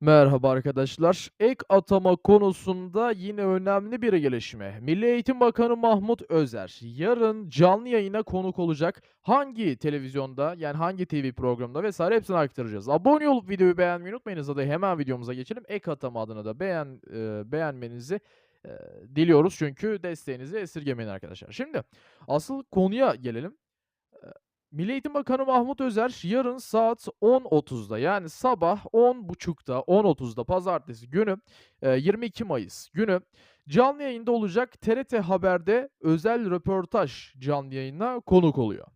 Merhaba arkadaşlar. Ek atama konusunda yine önemli bir gelişme. Milli Eğitim Bakanı Mahmut Özer yarın canlı yayına konuk olacak. Hangi televizyonda yani hangi TV programında vesaire hepsini aktaracağız. Abone olup videoyu beğenmeyi unutmayınız. Hadi hemen videomuza geçelim. Ek atama adına da beğen e, beğenmenizi e, diliyoruz çünkü desteğinizi esirgemeyin arkadaşlar. Şimdi asıl konuya gelelim. Milli Eğitim Bakanı Mahmut Özer yarın saat 10.30'da yani sabah 10.30'da 10.30'da pazartesi günü e, 22 Mayıs günü canlı yayında olacak TRT Haber'de özel röportaj canlı yayına konuk oluyor.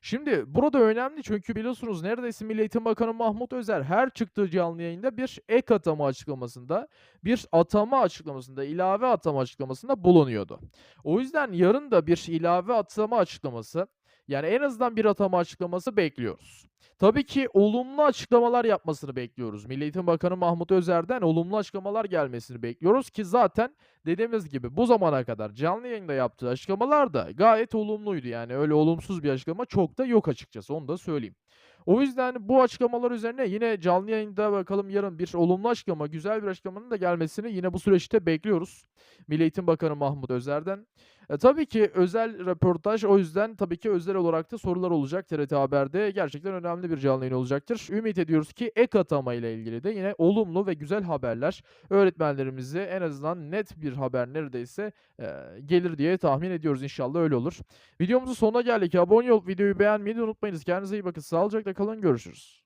Şimdi burada önemli çünkü biliyorsunuz neredeyse Milli Eğitim Bakanı Mahmut Özer her çıktığı canlı yayında bir ek atama açıklamasında, bir atama açıklamasında, ilave atama açıklamasında bulunuyordu. O yüzden yarın da bir ilave atama açıklaması yani en azından bir atama açıklaması bekliyoruz. Tabii ki olumlu açıklamalar yapmasını bekliyoruz. Milli Eğitim Bakanı Mahmut Özer'den olumlu açıklamalar gelmesini bekliyoruz ki zaten dediğimiz gibi bu zamana kadar canlı yayında yaptığı açıklamalar da gayet olumluydu. Yani öyle olumsuz bir açıklama çok da yok açıkçası onu da söyleyeyim. O yüzden bu açıklamalar üzerine yine canlı yayında bakalım yarın bir olumlu açıklama, güzel bir açıklamanın da gelmesini yine bu süreçte bekliyoruz. Milli Eğitim Bakanı Mahmut Özer'den. E, tabii ki özel röportaj o yüzden tabii ki özel olarak da sorular olacak TRT Haber'de. Gerçekten önemli bir canlı yayın olacaktır. Ümit ediyoruz ki ek atama ile ilgili de yine olumlu ve güzel haberler öğretmenlerimize en azından net bir haber neredeyse e, gelir diye tahmin ediyoruz. İnşallah öyle olur. Videomuzun sonuna geldik. Abone olup videoyu beğenmeyi de unutmayınız. Kendinize iyi bakın. Sağlıcakla kalın. Görüşürüz.